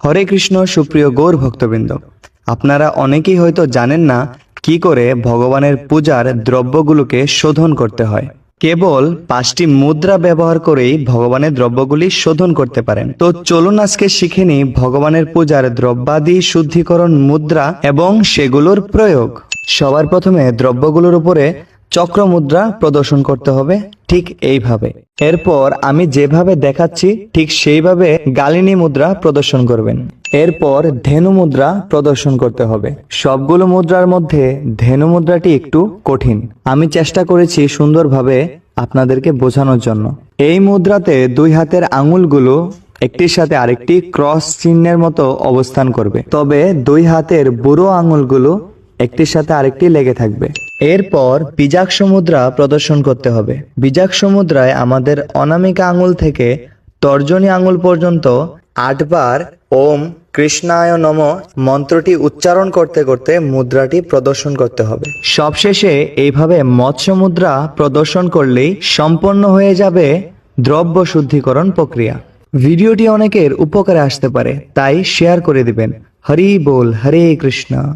হরে কৃষ্ণ, সুপ্রিয় গৌর ভক্তবৃন্দ, আপনারা অনেকেই হয়তো জানেন না কি করে ভগবানের পূজার দ্রব্যগুলোকে শোধন করতে হয়। কেবল পাঁচটি মুদ্রা ব্যবহার করেই ভগবানের দ্রব্যগুলি শোধন করতে পারেন। তো চলুন আজকে শিখে নিই ভগবানের পূজার দ্রব্যাদি শুদ্ধিকরণ মুদ্রা এবং সেগুলোর প্রয়োগ। সবার প্রথমে দ্রব্যগুলোর উপরে চক্র মুদ্রা প্রদর্শন করতে হবে, ঠিক এইভাবে। এরপর আমি যেভাবে দেখাচ্ছি, ঠিক সেইভাবে গালিনী মুদ্রা প্রদর্শন করবেন। এরপর ধেনু মুদ্রা প্রদর্শন করতে হবে। সবগুলো মুদ্রার মধ্যে ধেনু মুদ্রাটি একটু কঠিন। আমি চেষ্টা করেছি সুন্দরভাবে আপনাদেরকে বোঝানোর জন্য। এই মুদ্রাতে দুই হাতের আঙুলগুলো একটির সাথে আরেকটি ক্রস চিহ্নের মতো অবস্থান করবে। তবে দুই হাতের বুড়ো আঙুলগুলো একটির সাথে আরেকটি লেগে থাকবে। এরপর বিজাক সমুদ্রা প্রদর্শন করতে হবে। বিজাক সমুদ্রায় আমাদের অনামিকা আঙুল থেকে তর্জনী আঙুল পর্যন্ত আটবার ওম কৃষ্ণায় নম মন্ত্রটি উচ্চারণ করতে করতে মুদ্রাটি প্রদর্শন করতে হবে। সবশেষে এইভাবে মৎস্য মুদ্রা প্রদর্শন করলেই সম্পন্ন হয়ে যাবে দ্রব্য শুদ্ধিকরণ প্রক্রিয়া। ভিডিওটি অনেকের উপকারে আসতে পারে, তাই শেয়ার করে দিবেন। হরি বল, হরে কৃষ্ণ।